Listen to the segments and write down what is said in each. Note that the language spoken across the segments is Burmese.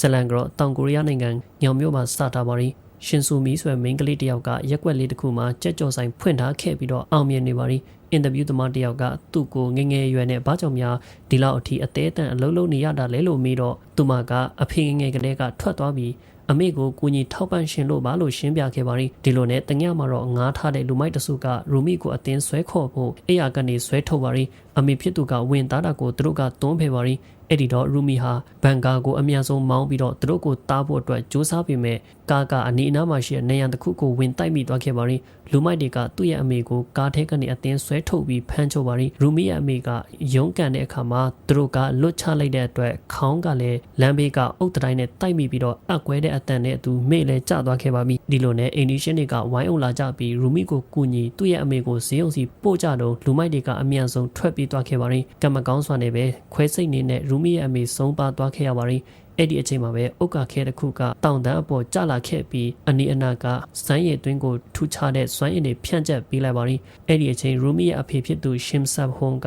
ဇလန်ကတော့တောင်ကိုရီးယားနိုင်ငံညောင်မြို့မှာစတာပါရီရှင်ဆူမီဆိုတဲ့မိန်းကလေးတစ်ယောက်ကရက်ွက်လေးတစ်ခုမှာကြက်ကြော်ဆိုင်ဖွင့်ထားခဲ့ပြီးတော့အောင်မြင်နေပါရီအင်တာဗျူးသမားတစ်ယောက်ကသူ့ကိုငယ်ငယ်ရွယ်နဲ့ဘာကြောင့်များဒီလောက်အထိအသေးအတန်အလုံးလုံးနေရတာလဲလို့မေးတော့သူမကအဖေငယ်ငယ်ကလေးကထွက်သွားပြီးအမေကိုကူညီထောက်ပံ့ရှင်လို့ပါလို့ရှင်းပြခဲ့ပါရီဒီလိုနဲ့တညမှာတော့ငားထားတဲ့လူမိုက်တစုကရူမီကိုအတင်းဆွဲခေါ်ဖို့အိယာကနေဆွဲထုတ်ပါရီအမေဖြစ်သူကဝင်သားတာကိုသူတို့ကသွန်းဖယ်ပါရီ အဲ့ဒီတော့ရူမီဟာဘန်ကာကိုအမြန်ဆုံးမောင်းပြီးတော့သူတို့ကိုတားဖို့အတွက်စူးစမ်းပေမဲ့ကာကအနီးအနားမှာရှိတဲ့နေရန်တစ်ခုကိုဝင်တိုက်မိသွားခဲ့ပါရီလူမိုက်တွေကသူ့ရဲ့အမေကိုကားထဲကနေအတင်းဆွဲထုတ်ပြီးဖမ်းချုပ်ပါရီရူမီရဲ့အမေကရုန်းကန်တဲ့အခါမှာသူတို့ကလွတ်ချလိုက်တဲ့အတွက်ခေါင်းကလည်းလမ်းဘေးကအုတ်တိုင်းနဲ့တိုက်မိပြီးတော့အကွဲတဲ့အတန်နဲ့အတူမေ့လဲကျသွားခဲ့ပါပြီဒီလိုနဲ့အိန္ဒိရှင်တွေကဝိုင်းအောင်လာကြပြီးရူမီကိုကူညီသူ့ရဲ့အမေကိုဈေးုံစီပို့ကြတော့လူမိုက်တွေကအမြန်ဆုံးထွက်ပြေးသွားခဲ့ပါရီကံမကောင်းစွာနဲ့ပဲခွဲစိတ်နေတဲ့ရူမီရဲ့အမေဆုံးပါသွားခဲ့ရပါရီအဲ့ဒီအချိန်မှာပဲဥက္ကခဲတစ်ခုကတောင်တန်းအပေါ်ကျလာခဲ့ပြီးအနီးအနားကစမ်းရည်သွင်းကိုထူခြားတဲ့စွမ်းရည်တွေဖြန့်ကျက်ပေးလိုက်ပါရီအဲ့ဒီအချိန်ရူမီရဲ့အဖေဖြစ်သူရှင်ဆပ်ဟွန်က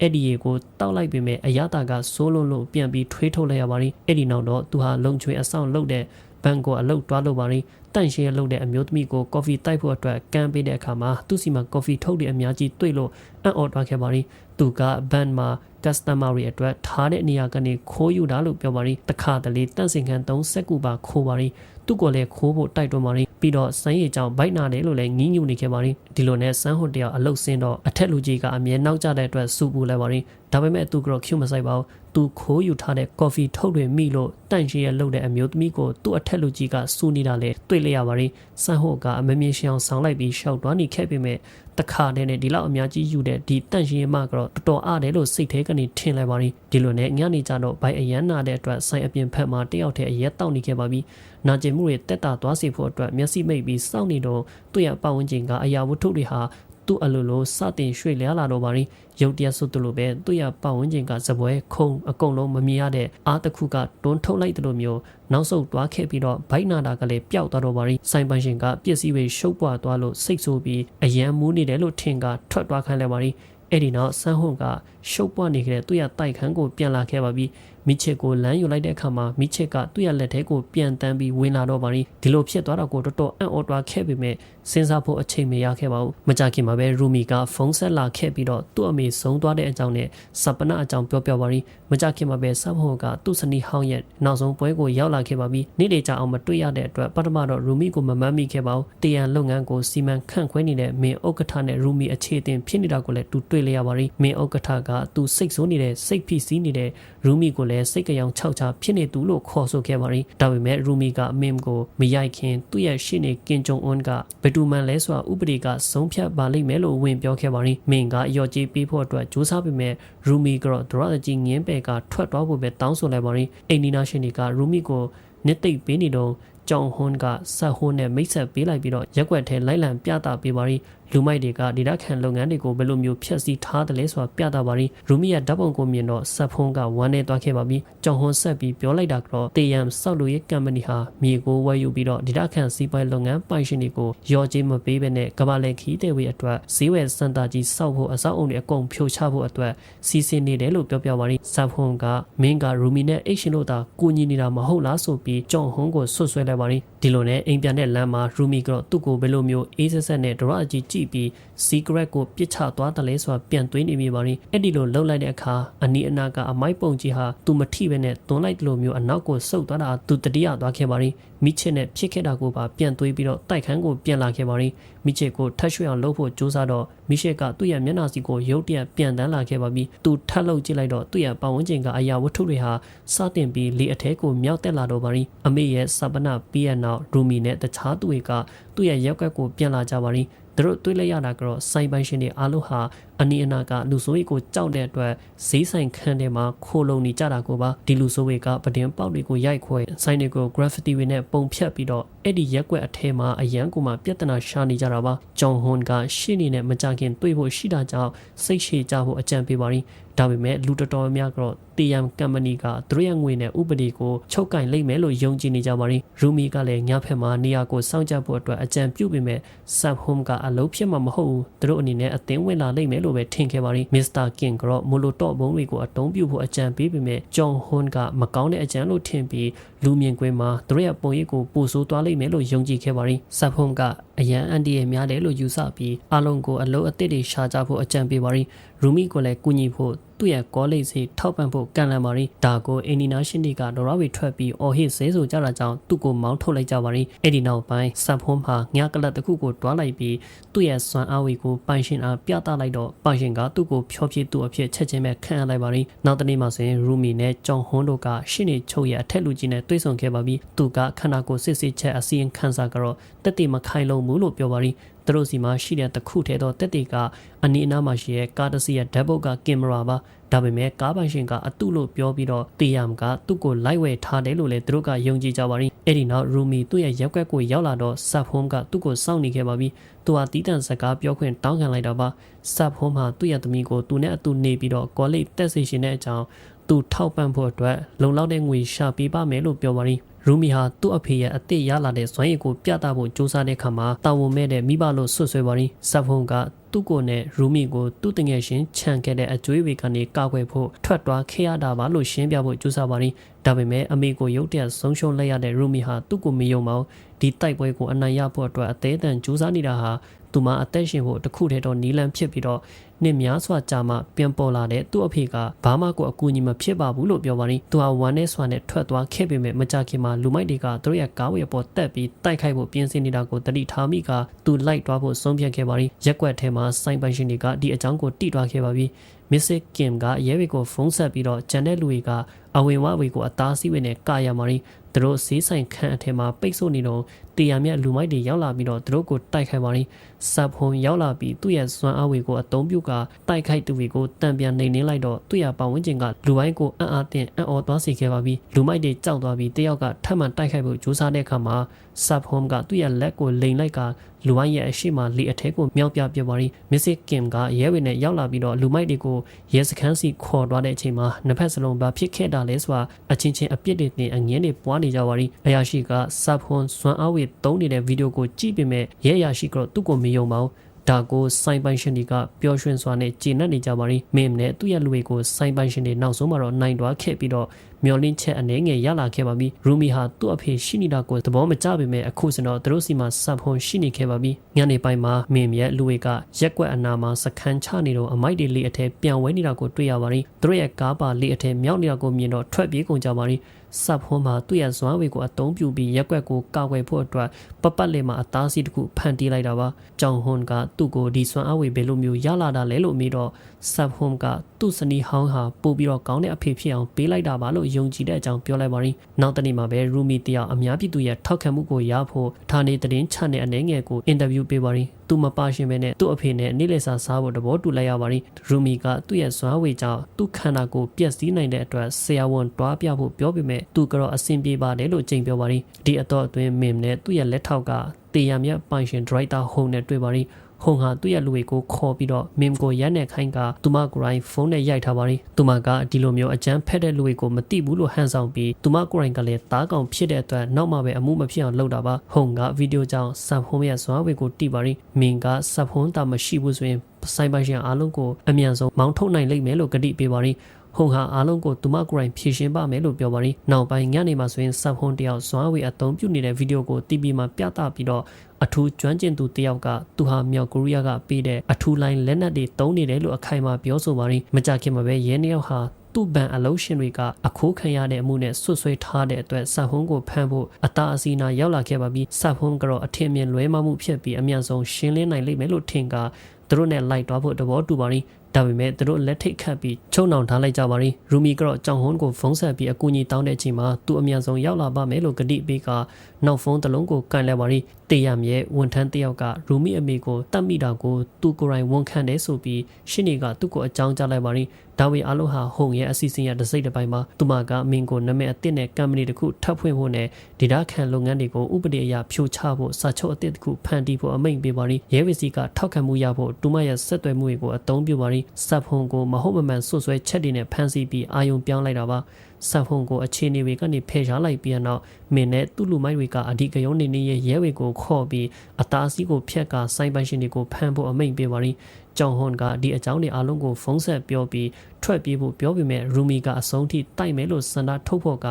အဲ့ဒီရေကိုတောက်လိုက်ပေမဲ့အရတာကစိုးလုံးလို့ပြန်ပြီးထွေးထုတ်လိုက်ရပါရီအဲ့ဒီနောက်တော့သူဟာလုံချွေအဆောင်လုပ်တဲ့ဘန်ကိုအလုတ်တွားလို့ပါရီတန့်ရှင်းလုပ်တဲ့အမျိုးသမီးကိုကော်ဖီတိုက်ဖို့အတွက်ကမ်းပေးတဲ့အခါမှာသူ့စီမှာကော်ဖီထုတ်တဲ့အများကြီးတွေ့လို့အံ့ဩသွားခဲ့ပါရီသူကဘန်မှာ customer တွေအတွက်ထားတဲ့နေရာကနေခိုးယူတာလို့ပြောပါရီတခါတလေတန့်စင်ခံသုံးစက်ကူပါခိုးပါရီ သူ့ကိုလည်းခိုးဖို့တိုက်တွန်းပါရီပြီးတော့စမ်းရည်ကြောင်ဘိုက်နာတယ်လို့လည်းငင်းညူနေခဲ့ပါရီဒီလိုနဲ့စမ်းဟွန်တယောက်အလုတ်စင်းတော့အထက်လူကြီးကအမြဲနောက်ကျတဲ့အတွက်စူပူလိုက်ပါရီဒါပေမဲ့သူကတော့ Q မဆိုင်ပါဘူးသူခိုးယူထားတဲ့ကော်ဖီထုတ်တွေမိလို့တန့်ရှင်းရလုပ်တဲ့အမျိုးသမီးကိုသူ့အထက်လူကြီးကစူနေတာလေတွေ့လိုက်ရပါရီစမ်းဟိုကအမမြင်ရှအောင်ဆောင်းလိုက်ပြီးရှောက်သွားနေခဲ့ပေမဲ့တခါတည်းနဲ့ဒီလောက်အများကြီးယူတဲ့ဒီတန့်ရှင်းရမကတော့တော်တော်အားတယ်လို့စိတ်ထဲကနေထင်လိုက်ပါရီဒီလိုနဲ့ညနေကျတော့ဘိုင်အရန်နာတဲ့အတွက်ဆိုင်အပြင်ဖက်မှာတယောက်တည်းအရက်တောက်နေခဲ့ပါပြီ နာကျင်မှုတွေတက်တာသွားစေဖို့အတွက်မျက်စိမိတ်ပြီးစောင့်နေတော့သူ့ရဲ့ပတ်ဝန်းကျင်ကအရာဝတ္ထုတွေဟာသူ့အလိုလိုစတင်ရွှေ့လျားလာတော့ပါရီရုတ်တရက်ဆုတ်တယ်လို့ပဲသူ့ရဲ့ပတ်ဝန်းကျင်ကစပွဲခုံအကုန်လုံးမမြင်ရတဲ့အားတစ်ခုကတွန်းထုတ်လိုက်တယ်လို့မျိုးနောက်ဆုတ်သွားခဲ့ပြီးတော့ဘိုက်နာတာကလည်းပျောက်သွားတော့ပါရီစိုင်ပန်ရှင်ကပစ္စည်းတွေရှုပ်ပွားသွားလို့စိတ်ဆိုးပြီးအယံမူးနေတယ်လို့ထင်ကထွက်သွားခိုင်းလိုက်ပါရီအဲ့ဒီနောက်ဆန်းဟုန်ကရှုပ်ပွားနေခဲ့တဲ့သူ့ရဲ့တိုက်ခန်းကိုပြန်လာခဲ့ပါပြီ မိချစ်ကိုလမ်းယူလိုက်တဲ့အခါမှာမိချစ်ကသူ့ရဲ့လက်ထဲကိုပြန်တန်းပြီးဝင်လာတော့ပါရီဒီလိုဖြစ်သွားတော့ကိုတော်တော်အံ့ဩသွားခဲ့ပေမဲ့စဉ်းစားဖို့အချိန်မရခဲ့ပါဘူးမကြခင်မှာပဲရူမီကဖုန်းဆက်လာခဲ့ပြီးတော့သူ့အမေဆုံးသွားတဲ့အကြောင်းနဲ့စပနာအကြောင်းပြောပြပါရီမကြခင်မှာပဲဆပ်ဟိုကသူ့စနီဟောင်းရဲ့နောက်ဆုံးပွဲကိုရောက်လာခဲ့ပါပြီနေ့လေကြာအောင်မတွေ့ရတဲ့အတွက်ပထမတော့ရူမီကိုမမှန်းမိခဲ့ပါဘူးတရန်လုပ်ငန်းကိုစီမံခန့်ခွဲနေတဲ့မင်းဥက္ကဋ္ဌနဲ့ရူမီအခြေအတင်ဖြစ်နေတာကိုလည်းသူတွေ့လျရပါရီမင်းဥက္ကဋ္ဌကသူစိတ်ဆိုးနေတဲ့စိတ်ဖိစီးနေတဲ့ရူမီကိုလည်းစိတ်ကြောင်ခြောက်ချဖြစ်နေသူလို့ခေါ်ဆိုခဲ့ပါရီဒါပေမဲ့ရူမီကအမင်းကိုမရိုက်ခင်သူ့ရဲ့ရှေ့နေကင်ဂျုံအွန်ကဘယ်သူမှလဲဆိုတာဥပဒေကဆုံးဖြတ်ပါလိမ့်မယ်လို့ဝင်ပြောခဲ့ပါရီမင်းကရော့ကြီးပေးဖို့အတွက်ကြိုးစားပေမဲ့ရူမီကတော့ဒရတ်ကြီးငင်းပယ်ကထွက်သွားဖို့ပဲတောင်းဆိုလိုက်ပါရီအိန္ဒိနာရှင်တွေကရူမီကိုနှစ်သိပ်ပေးနေတော့ကြောင်ဟွန်းကဆက်ဟွန်းနဲ့မိတ်ဆက်ပေးလိုက်ပြီးတော့ရက်ွက်ထဲလိုက်လံပြတာပေးပါရီလူမိုက်တွေကဒေတာခန်လုပ်ငန်းတွေကိုဘယ်လိုမျိုးဖျက်ဆီးထားတယ်လဲဆိုတာပြတာပါရီရူမီရဲ့ဓာတ်ပုံကိုမြင်တော့ဆက်ဖုန်းကဝမ်းနေသွားခဲ့ပါပြီကြောင်ဟွန်းဆက်ပြီးပြောလိုက်တာကတော့တေယမ်ဆောက်လုပ်ရေးကမ္ပဏီဟာမြေကိုဝယ်ယူပြီးတော့ဒေတာခန်စီးပွားရေးလုပ်ငန်းပိုင်ရှင်တွေကိုရော်ကြေးမပေးဘဲနဲ့ကမ္ဘာလည်ခီးတဲ့ဝေးအတွက်ဈေးဝယ်စံတာကြီးစောက်ဖို့အစောက်အုံတွေအကုန်ဖြိုချဖို့အတွက်စီစဉ်နေတယ်လို့ပြောပြပါရီဆက်ဖုန်းကမင်းကရူမီနဲ့အိတ်ရှင်တို့သာကူညီနေတာမဟုတ်လားဆိုပြီးကြောင်ဟွန်းကိုဆွတ်ဆွဲလိုက်ပါရီ ဒီလိုနဲ့အိမ်ပြန်တဲ့လမ်းမှာရူမီကတော့သူ့ကိုဘယ်လိုမျိုးအေးဆက်ဆက်နဲ့ဒရအကြီးကြည့်ပြီး secret ကိုပြစ်ချသွားတယ်လဲဆိုတာပြန်သွင်းနေမိပါရင်အဲ့ဒီလိုလှုပ်လိုက်တဲ့အခါအနီးအနားကအမိုက်ပုံကြီးဟာသူမထိပဲနဲ့သွန်းလိုက်တယ်လို့မျိုးအနောက်ကိုဆုတ်သွားတာသူတတိယသွားခဲ့ပါရင် မိချစ်နဲ့ဖြစ်ခဲ့တာကိုပါပြန်သွေးပြီးတော့တိုက်ခန်းကိုပြန်လာခဲ့ပါရင်မိချစ်ကိုထပ်ရွှေ့အောင်လုပ်ဖို့ကြိုးစားတော့မိရှက်ကသူ့ရဲ့မျက်နှာစီကိုရုတ်တရက်ပြန်တန်းလာခဲ့ပါပြီသူထပ်လုပ်ကြည့်လိုက်တော့သူ့ရဲ့ပတ်ဝန်းကျင်ကအရာဝတ္ထုတွေဟာစတင်ပြီးလေအထဲကိုမြောက်တက်လာတော့ပါရင်အမေရဲ့စပနာပြီးရနောက်ရူမီနဲ့တခြားသူတွေကသူ့ရဲ့ရက်ွက်ကိုပြန်လာကြပါရင်သူတို့တွေးလိုက်ရတာကတော့စိုင်ပိုင်ရှင်တွေအားလုံးဟာအနီးအနားကလူဆိုးရီကိုကြောက်တဲ့အတွက်ဈေးဆိုင်ခန်းထဲမှာခိုးလုံနေကြတာကိုပါဒီလူဆိုးရီကပဒင်းပေါက်တွေကိုရိုက်ခွဲဆိုင်တွေကို graffiti တွေနဲ့ပုံဖြတ်ပြီးတော့အဲ့ဒီရက်ွက်အထဲမှာအရန်ကိုမှပြဿနာရှာနေကြတာပါဂျွန်ဟွန်ကရှင်းနေနဲ့မကြခင်တွေ့ဖို့ရှိတာကြောင့်စိတ်ရှည်ကြဖို့အကြံပေးပါရင်ဒါပေမဲ့လူတော်တော်များကတော့တီယမ်ကမ်ပဏီကသူတို့ရဲ့ငွေနဲ့ဥပဒေကိုချုပ်ကင်လိုက်မယ်လို့ယုံကြည်နေကြပါရီရူမီကလည်းညဖက်မှာနေရာကိုစောင့်ကြဖို့အတွက်အကြံပြုပေမဲ့ဆပ်ဟွမ်ကအလုပ်ဖြစ်မှာမဟုတ်ဘူးသူတို့အနေနဲ့အသင်းဝင်လာလိမ့်မယ်လို့ပဲထင်ခဲ့ပါရီမစ္စတာကင်ကတော့မိုလိုတော့ဘုံတွေကိုအတုံးပြုဖို့အကြံပေးပေမဲ့ဂျွန်ဟွန်ကမကောင်းတဲ့အကြံလို့ထင်ပြီးလူမြင်ကွင်းမှာသူတို့ရဲ့ပုံရိပ်ကိုပို့ဆိုးသွားလိမ့်မယ်လို့ယုံကြည်ခဲ့ပါရီဆပ်ဟွမ်ကအရန်အန်တီရဲ့များတယ်လို့ယူဆပြီးအလုံးကိုအလုံးအသစ်တွေရှာကြဖို့အကြံပေးပါရီရူမီကိုလည်းကူညီဖို့သူ့ရဲ့ကောလိပ်စီထောက်ပံ့ဖို့ကန်လန်မာရီဒါကိုအင်ဒီနာရှင်ဒီကဒေါ်ရဝီထွက်ပြီးအော်ဟစ်ဆဲဆိုကြတာကြောင့်သူ့ကိုမောင်းထုတ်လိုက်ကြပါရီအဲ့ဒီနောက်ပိုင်းဆပ်ဖုံးမှာငှကလတ်တစ်ခုကိုတွားလိုက်ပြီးသူ့ရဲ့စွမ်းအားဝေကိုပိုင်ရှင်အားပြသလိုက်တော့ပိုင်ရှင်ကသူ့ကိုဖျော်ဖြေသူအဖြစ်ချက်ချင်းပဲခံရလိုက်ပါရီနောက်တနေ့မှဆိုရင်ရူမီနဲ့ဂျွန်ဟွန်းတို့ကရှင်းနေချုပ်ရဲ့အထက်လူကြီးနဲ့တွေ့ဆုံခဲ့ပါပြီးသူကခန္ဓာကိုယ်စစ်စစ်ချက်အစီရင်ခံစာကတော့တက်တိမခိုင်လုံဘူးလို့ပြောပါရီသူတို့စီမှာရှိတဲ့တခုထဲသောတက်တေကအနီးအနားမှာရှိတဲ့ကားတစ်စီးရဲ့ဓာတ်ပုတ်ကကင်မရာပါဒါပေမဲ့ကားပိုင်ရှင်ကအတုလို့ပြောပြီးတော့တေယမ်ကသူ့ကိုလိုက်ဝဲထားတယ်လို့လည်းသူတို့ကယုံကြည်ကြပါရီအဲ့ဒီနောက်ရူမီသူ့ရဲ့ရက်ွက်ကိုရောက်လာတော့ဆပ်ဖုံးကသူ့ကိုစောင့်နေခဲ့ပါပြီသူဟာတီးတန့်စကားပြောခွင့်တောင်းခံလိုက်တာပါဆပ်ဖုံးဟာသူ့ရဲ့သမီးကိုသူနဲ့အတူနေပြီးတော့ကောလိပ်တက်စီရှင်တဲ့အကြောင်း သူထောက်ပံ့ဖို့အတွက်လုံလောက်တဲ့ငွေရှာပေးပါမယ်လို့ပြောပါရီရူမီဟာသူ့အဖေရဲ့အသက်ရလာတဲ့ဇွမ်းရည်ကိုပြသဖို့ကြိုးစားတဲ့အခါမှာတာဝန်မဲ့တဲ့မိဘလို့ဆွဆွဲပါရီဆပ်ဖုံးကသူ့ကိုနဲ့ရူမီကိုသူ့တငယ်ရှင်ခြံခဲ့တဲ့အကျွေးဝေကနေကောက်ွယ်ဖို့ထွက်သွားခဲ့ရတာပါလို့ရှင်းပြဖို့ကြိုးစားပါရီဒါပေမဲ့အမေကိုရုတ်တရက်ဆုံးရှုံးလိုက်ရတဲ့ရူမီဟာသူ့ကိုမယုံပါဘူးဒီတိုက်ပွဲကိုအနိုင်ရဖို့အတွက်အသေးအံကြိုးစားနေတာဟာ သူမအသက်ရှင်ဖို့တခုတည်းတော့နီလန်ဖြစ်ပြီးတော့နှစ်များစွာကြာမှပြန်ပေါ်လာတဲ့သူ့အဖေကဘာမှကိုအကူအညီမဖြစ်ပါဘူးလို့ပြောပါရင်သူဟာဝမ်းနဲ့ဆွာနဲ့ထွက်သွားခဲ့ပေမဲ့မကြခင်မှာလူမိုက်တွေကသူတို့ရဲ့ကားဝယ်ပေါ်တက်ပြီးတိုက်ခိုက်ဖို့ပြင်ဆင်နေတာကိုတတိထားမိကသူလိုက်သွားဖို့ဆုံးဖြတ်ခဲ့ပါရင်ရက်ွက်ထဲမှာစိုင်းပိုင်ရှင်တွေကဒီအကြောင်းကိုတိသွားခဲ့ပါပြီမစ္စကင်ကရဲဝေကိုဖုန်းဆက်ပြီးတော့ဂျန်တဲ့လူတွေကအဝင်ဝဝေကိုအသားစီးဝေနဲ့ကာရမာရီသူတို့ဈေးဆိုင်ခန်းအထက်မှာပိတ်ဆို့နေတော့တေးရမြတ်လူမိုက်တွေရောက်လာပြီးတော့သူတို့ကိုတိုက်ခိုက်ပါရီဆပ်ဖုံရောက်လာပြီးသူ့ရဲ့စွမ်းအားဝေကိုအသုံးပြုကတိုက်ခိုက်သူတွေကိုတံပြန်နေနေလိုက်တော့သူ့ရဲ့ပတ်ဝန်းကျင်ကလူဝိုင်းကိုအံ့အားသင့်အံ့ဩသွားစေခဲ့ပါပြီလူမိုက်တွေကြောက်သွားပြီးတယောက်ကထပ်မံတိုက်ခိုက်ဖို့ကြိုးစားတဲ့အခါမှာဆပ်ဖုံကသူ့ရဲ့လက်ကိုလိန်လိုက်ကလူဝိုင်းရဲ့အရှိမလေအထဲကိုမြောက်ပြပြပါရီမစ္စကင်ကရဲဝေနဲ့ရောက်လာပြီးတော့လူမိုက်တွေကိုရဲစခန်းစီခေါ်သွားတဲ့အချိန်မှာနှစ်ဖက်စလုံးဘာဖြစ်ခဲ့တာလဲဆိုတာအချင်းချင်းအပြစ်တွေတင်အငင်းတွေပွားနေကြပါရီအရာရှိကဆပ်ဖုံစွမ်းအားဝေသုံးနေတဲ့ဗီဒီယိုကိုကြည့်ပေမဲ့ရဲအရာရှိကတော့သူ့ကိုမယုံပါဘူးဒါကိုစိုင်းပိုင်ရှင်တွေကပျော်ရွှင်စွာနဲ့ကျေနပ်နေကြပါရီမင်းနဲ့သူ့ရဲ့လူတွေကိုစိုင်းပိုင်ရှင်တွေနောက်ဆုံးမှာတော့နိုင်သွားခဲ့ပြီးတော့ မျောလင်းချက်အနေငယ်ရလာခဲ့ပါပြီရူမီဟာသူ့အဖေရှိနေတာကိုသဘောမကျပေမဲ့အခုစတော့သူတို့စီမှာစပ်ဖုံရှိနေခဲ့ပါပြီညနေပိုင်းမှာမင်းရဲ့လူတွေကရက်ကွက်အနာမှာစခန်းချနေတော့အမိုက်တွေလေအထက်ပြန်ဝဲနေတာကိုတွေ့ရပါရီသူတို့ရဲ့ကားပါလေအထက်မြောက်နေတာကိုမြင်တော့ထွက်ပြေးကုန်ကြပါရီစပ်ဖုံးမှာသူ့ရဲ့ဇွမ်းဝေကိုအတုံးပြူပြီးရက်ွက်ကိုကာကွယ်ဖို့အတွက်ပပတ်လေမှာအသားစီတစ်ခုဖန်တီးလိုက်တာပါကြောင်ဟွန်ကသူ့ကိုဒီဇွမ်းအဝေဘယ်လိုမျိုးရလာတာလဲလို့မေးတော့ဆပ်ဖုံးကသူ့စနီဟောင်းဟာပို့ပြီးတော့ကောင်းတဲ့အဖေဖြစ်အောင်ပေးလိုက်တာပါလို့ယုံကြည်တဲ့အကြောင်းပြောလိုက်ပါရင်နောက်တနေ့မှာပဲရူမီတယောက်အများပြည်သူရဲ့ထောက်ခံမှုကိုရဖို့ဌာနေသတင်းချတဲ့အနေငယ်ကိုအင်တာဗျူးပေးပါရင်သူမပါရှင်ပဲနဲ့သူ့အဖေနဲ့နေ့လည်စာစားဖို့တဘောတူလိုက်ရပါရင်ရူမီကသူ့ရဲ့ဇွမ်းဝေကြောင့်သူ့ခန္ဓာကိုပျက်စီးနိုင်တဲ့အတွက်ဆရာဝန်တွားပြဖို့ပြောပေမဲ့သူကတော့အဆင်ပြေပါတယ်လို့ကြိမ်ပြောပါရင်ဒီအတော့အတွင်းမင်နဲ့သူ့ရဲ့လက်ထောက်ကတေရမြတ်ပိုင်ရှင်ဒရိုက်တာဟုံနဲ့တွေ့ပါရင် ဟုံဟာသူ့ရဲ့လူတွေကိုခေါ်ပြီးတော့မင်ကိုရက်နဲ့ခိုင်းကသူမကိုယ်တိုင်ဖုန်းနဲ့ရိုက်ထားပါရီသူမကဒီလိုမျိုးအကြမ်းဖက်တဲ့လူတွေကိုမသိဘူးလို့ဟန်ဆောင်ပြီးသူမကိုယ်တိုင်ကလည်းတားကောင်ဖြစ်တဲ့အတွက်နောက်မှပဲအမှုမဖြစ်အောင်လုပ်တာပါဟုံကဗီဒီယိုကြောင့်ဆပ်ဖုန်းရဲ့ဇွားဝေကိုတိပါရီမင်ကဆပ်ဖုန်းတာမရှိဘူးဆိုရင်ဆိုင်ပိုင်ရှင်အားလုံးကိုအမြန်ဆုံးမောင်းထုတ်နိုင်လိမ့်မယ်လို့ကတိပေးပါရီ ဟုံဟာအားလုံးကိုသူမကိုယ်တိုင်ဖြည့်ရှင်းပါမယ်လို့ပြောပါရီနောက်ပိုင်းညနေမှာဆိုရင်ဆပ်ဖုန်းတယောက်ဇွားဝေအသုံးပြုနေတဲ့ဗီဒီယိုကို TV မှာပြသပြီးတော့အထူးကျွမ်းကျင်သူတယောက်ကသူဟာမြောက်ကိုရီးယားကပေးတဲ့အထူးလိုင်းလက်နက်တွေတုံးနေတယ်လို့အခိုင်အမာပြောဆိုပါရင်မကြခင်မှာပဲရဲနှစ်ယောက်ဟာသူ့ဘန်အလုံးရှင်တွေက အခိုးခံရတဲ့အမှုနဲ့ဆွတ်ဆွဲထားတဲ့အတွက်ဆပ်ဟုံးကိုဖမ်းဖို့အသာအစီနာရောက်လာခဲ့ပါပြီးဆပ်ဟုံးကတော့အထင်မြင်လွဲမှားမှုဖြစ်ပြီးအမြန်ဆုံးရှင်းလင်းနိုင်လိမ့်မယ်လို့ထင်ကသူတို့နဲ့လိုက်သွားဖို့တဘောတူပါရင် ဒါပေမဲ့သူတို့လက်ထိတ်ခတ်ပြီးချုံနှောင်ထားလိုက်ကြပါရီရူမီကတော့ကြောင်ဟွန်းကိုဖုန်းဆက်ပြီးအကူအညီတောင်းတဲ့အချိန်မှာသူအမြန်ဆုံးရောက်လာပါမယ်လို့ကတိပေးကနောက်ဖုန်းတစ်လုံးကိုကန်လဲပါရီတေရမြဲဝန်ထမ်းတယောက်ကရူမီအမေကိုတတ်မိတာကိုသူကိုယ်တိုင်ဝန်ခံတယ်ဆိုပြီးရှင်းနေကသူ့ကိုအကြောင်းကြားလိုက်ပါရင်ဒါဝီအားလုံးဟာဟုံရဲ့အစီအစဉ်ရတစ်စိတ်တစ်ပိုင်းမှာသူမကအမင်းကိုနာမည်အသစ်နဲ့ကမ်ပဏီတစ်ခုထပ်ဖွင့်ဖို့နဲ့ဒေတာခံလုပ်ငန်းတွေကိုဥပဒေအရဖြိုချဖို့စာချုပ်အသစ်တစ်ခုဖန်တီးဖို့အမိန့်ပေးပါရင်ရဲဝစီကထောက်ခံမှုရဖို့တူမရဲ့ဆက်သွယ်မှုတွေကိုအသုံးပြုပါရင်စပ်ဖုံကိုမဟုတ်မမှန်ဆွဆွဲချက်တွေနဲ့ဖန်ဆီးပြီးအာယုံပြောင်းလိုက်တာပါ ဆန်ဖုံကိုအခြေအနေတွေကနေဖယ်ရှားလိုက်ပြီးတော့မင်းနဲ့သူ့လူမိုက်တွေကအဓိကရုံးနေနေရဲ့ရဲဝေကိုခေါ်ပြီးအသားစီးကိုဖျက်ကစိုင်းပိုင်ရှင်တွေကိုဖမ်းဖို့အမိန့်ပေးပါရင်ကျောင်းဟွန်ကဒီအကြောင်းတွေအလုံးကိုဖုံးဆက်ပြောပြီးထွက်ပြေးဖို့ပြောပေမဲ့ရူမီကအဆုံးထိတိုက်မယ်လို့စန္ဒထုတ်ဖို့က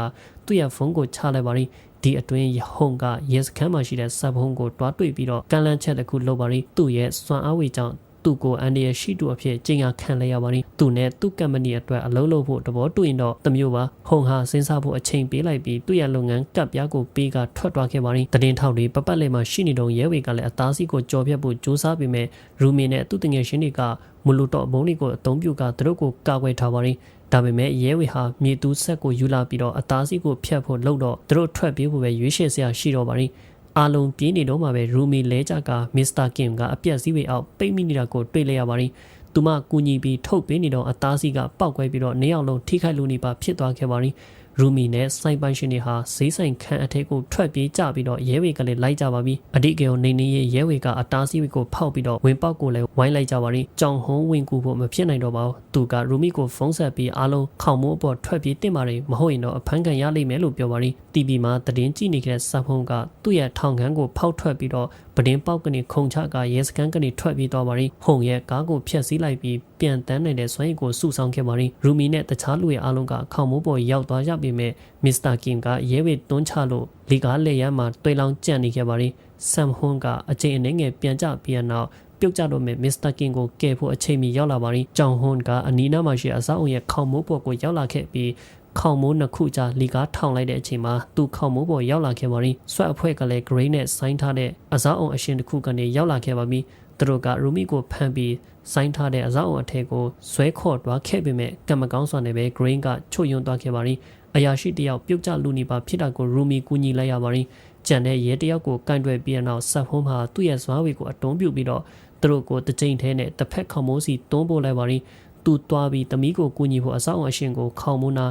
သူ့ရဲ့ဖုန်းကိုချလိုက်ပါရင်ဒီအတွင်းဟုံကရဲစခန်းမှာရှိတဲ့စပ်ဖုံးကိုတွားတွေ့ပြီးတော့ကန်လန့်ချက်တစ်ခုလုပ်ပါရင်သူ့ရဲ့စွမ်းအားဝေကြောင့် သူ့ကိုအန်ဒီရဲ့ရှိတူအဖြစ်ကျင်ညာခံလိုက်ရပါသည်သူနဲ့သူ့ကမ္ပဏီအတွက်အလုပ်လုပ်ဖို့တဘောတူရင်တော့တမျိုးပါဟုံဟာစဉ်းစားဖို့အချိန်ပေးလိုက်ပြီးသူ့ရဲ့လုပ်ငန်းကပ်ပြားကိုပေးကထွက်သွားခဲ့ပါသည်တရင်ထောက်တွေပပတ်လေးမှာရှိနေတော့ရဲဝေကလည်းအသားစီးကိုကြော်ပြတ်ဖို့စူးစမ်းပေမဲ့ရူမီနဲ့သူ့တငယ်ချင်းတွေကမလူတော့ဘုံလေးကိုအသုံးပြုကသူတို့ကိုကာကွယ်ထားပါသည်ဒါပေမဲ့ရဲဝေဟာမြေတူးဆက်ကိုယူလာပြီးတော့အသားစီးကိုဖျက်ဖို့လှုပ်တော့သူတို့ထွက်ပြေးဖို့ပဲရွေးချယ်စရာရှိတော့ပါသည် အာလုံးပြင်းနေတော့မှပဲရူမီလဲကြကမစ္စတာကင်ကအပြက်စည်းဝေအောက်ပိတ်မိနေတာကိုတွေ့လိုက်ရပါတယ်။သူမကူညီပြီးထုတ်ပေးနေတော့အသားစီးကပောက်ကွဲပြီးတော့နေအောင်လုံးထိခိုက်လူနေပါဖြစ်သွားခဲ့ပါတယ်။ ရူမီနဲ့စိုင်ပိုင်ရှင်တွေဟာဈေးဆိုင်ခန်းအထက်ကိုထွက်ပြေးကြပြီးတော့ရဲဝေကလည်းလိုက်ကြပါပြီအဓိကရောနေနေရဲ့ရဲဝေကအတားစီးဝေကိုဖောက်ပြီးတော့ဝင်ပေါက်ကိုလည်းဝိုင်းလိုက်ကြပါရီကြောင်ဟုံးဝင်ကူဖို့မဖြစ်နိုင်တော့ပါဘူးသူကရူမီကိုဖုန်းဆက်ပြီးအားလုံးခေါင်မိုးအပေါ်ထွက်ပြေးတင်ပါတယ်မဟုတ်ရင်တော့အဖမ်းခံရလိမ့်မယ်လို့ပြောပါရီတီဗီမှာသတင်းကြည့်နေတဲ့စပ်ဖုံးကသူ့ရဲ့ထောင်ခန်းကိုဖောက်ထွက်ပြီးတော့ပဒင်းပေါက်ကနေခုံချကရဲစခန်းကနေထွက်ပြေးသွားပါရီဟုံရဲ့ကားကိုဖျက်ဆီးလိုက်ပြီးပြန်တန်းနိုင်တဲ့စွမ်းရည်ကိုစုဆောင်ခဲ့ပါရီရူမီနဲ့တခြားလူရဲ့အားလုံးကခေါင်မိုးပေါ်ရောက်သွားကြပြီမဲ့မစ္စတာကင်ကရဲဝေတွန်းချလို့လီကားလက်ရမ်းမှာတွေ့လောင်းကြံ့နေခဲ့ပါရီဆမ်ဟွန်ကအချိန်အနည်းငယ်ပြန်ကျပြီးနောက်ပြုတ်ကျတော့မဲ့မစ္စတာကင်ကိုကယ်ဖို့အချိန်မီရောက်လာပါရီကြောင်ဟွန်ကအနီးနားမှာရှိအဆောက်အုံရဲ့ခေါင်မိုးပေါ်ကိုရောက်လာခဲ့ပြီးခေါင်မိုးနှစ်ခုကြားလီကားထောင်လိုက်တဲ့အချိန်မှာသူခေါင်မိုးပေါ်ရောက်လာခဲ့ပါရီဆွတ်အဖွဲ့ကလည်း grey နဲ့ဆိုင်းထားတဲ့အဆောက်အုံအရှင်တစ်ခုကနေရောက်လာခဲ့ပါပြီသူတို့ကရူမီကိုဖမ်းပြီးဆိုင်းထားတဲ့အဆောက်အုံအထက်ကိုဆွဲခေါ်သွားခဲ့ပေမဲ့ကံမကောင်းစွာနဲ့ပဲ green ကချွတ်ယွန်းသွားခဲ့ပါရီ အရာရှိတယောက်ပြုတ်ကျလူနေပါဖြစ်တာကိုရူမီကူညီလိုက်ရပါရီကြံတဲ့ရဲတယောက်ကိုကန့်တွယ်ပြီးနောက်ဆက်ဖုံးမှာသူ့ရဲ့ဇွားဝေကိုအတုံးပြုတ်ပြီးတော့သူတို့ကိုတကြိမ်ထဲနဲ့တစ်ဖက်ခေါမိုးစီတွန်းပို့လိုက်ပါရီသူတွားပြီးတမီးကိုကူညီဖို့အဆောင်အရှင်ကိုခေါမုနာ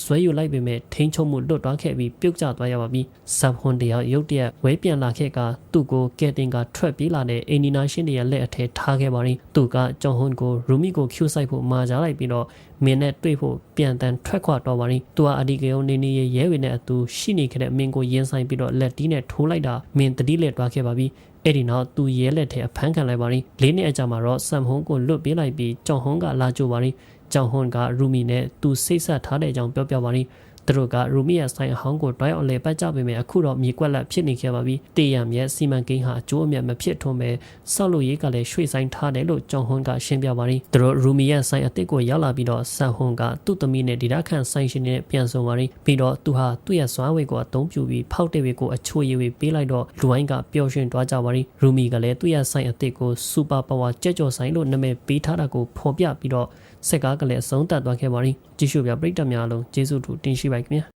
ဆွဲယူလိုက်ပေမဲ့ထိန်းချုပ်မှုလွတ်သွားခဲ့ပြီးပြုတ်ကျသွားရပါပြီ။ဆပ်ဟွန်တယောက်ရုတ်တရက်ဝဲပြန်လာခဲ့ကသူ့ကိုကဲတင်ကထွက်ပြေးလာတဲ့အင်ဒီနာရှင်တရဲ့လက်အထက်ထားခဲ့ပါရင်သူကဂျွန်ဟွန်ကိုရူမီကိုကျူဆိုင်ဖို့မာကြလိုက်ပြီးတော့ မင်းနဲ့တွေ့ဖို့ပြန်တန်ထွက်ခွာတော့ပါရင်သူကအဒီကယုံနေနေရဲဝေနဲ့အတူရှိနေခဲ့တဲ့မင်းကိုရင်ဆိုင်ပြီးတော့လက်တီးနဲ့ထိုးလိုက်တာမင်းတတိလက်တွားခဲ့ပါပြီအဲ့ဒီနောက်သူရဲလက်ထဲအဖမ်းခံလိုက်ပါရင်လေးနှစ်အကြာမှာတော့ဆမ်ဟွန်ကိုလွတ်ပေးလိုက်ပြီးကြောင်ဟွန်ကလာကြိုပါရင်ကြောင်ဟွန်ကရူမီနဲ့သူစိတ်ဆက်ထားတဲ့အကြောင်းပြောပြပါရင် သူတို့ကရူမီရဲ့ဆိုင်အဟောင်းကိုတွိုင်းအောင်လဲပတ်ကြပေမဲ့အခုတော့မြေကွက်လက်ဖြစ်နေခဲ့ပါပြီတေးရမြက်စီမံကိန်းဟာအကျိုးအမြတ်မဖြစ်ထွန်းပဲဆောက်လို့ရေးကလည်းရွှေ့ဆိုင်ထားတယ်လို့ကျောင်းဟွန်ကရှင်းပြပါရင်သူတို့ရူမီရဲ့ဆိုင်အစ်စ်ကိုရောက်လာပြီးတော့ဆန်ဟွန်ကသူ့သမီးနဲ့ဒီဒါခန့်ဆိုင်ရှင်နဲ့ပြန်ဆုံပါရင်ပြီးတော့သူဟာသူ့ရဲ့စွမ်းဝေကိုအသုံးပြုပြီးဖောက်တဲ့ဝေကိုအချိုရည်ဝေပေးလိုက်တော့လူဝိုင်းကပျော်ရွှင်သွားကြပါရင်ရူမီကလည်းသူ့ရဲ့ဆိုင်အစ်စ်ကိုစူပါပါဝါကြက်ကြော်ဆိုင်လို့နာမည်ပေးထားတာကိုဖော်ပြပြီးတော့ စက်ကားကလည်းအဆုံးသတ်သွားခဲ့ပါရင်ကြည့်ရှုပြပရိသတ်များလုံးကျေးဇူးတူတင်ရှိပါခင်ဗျာ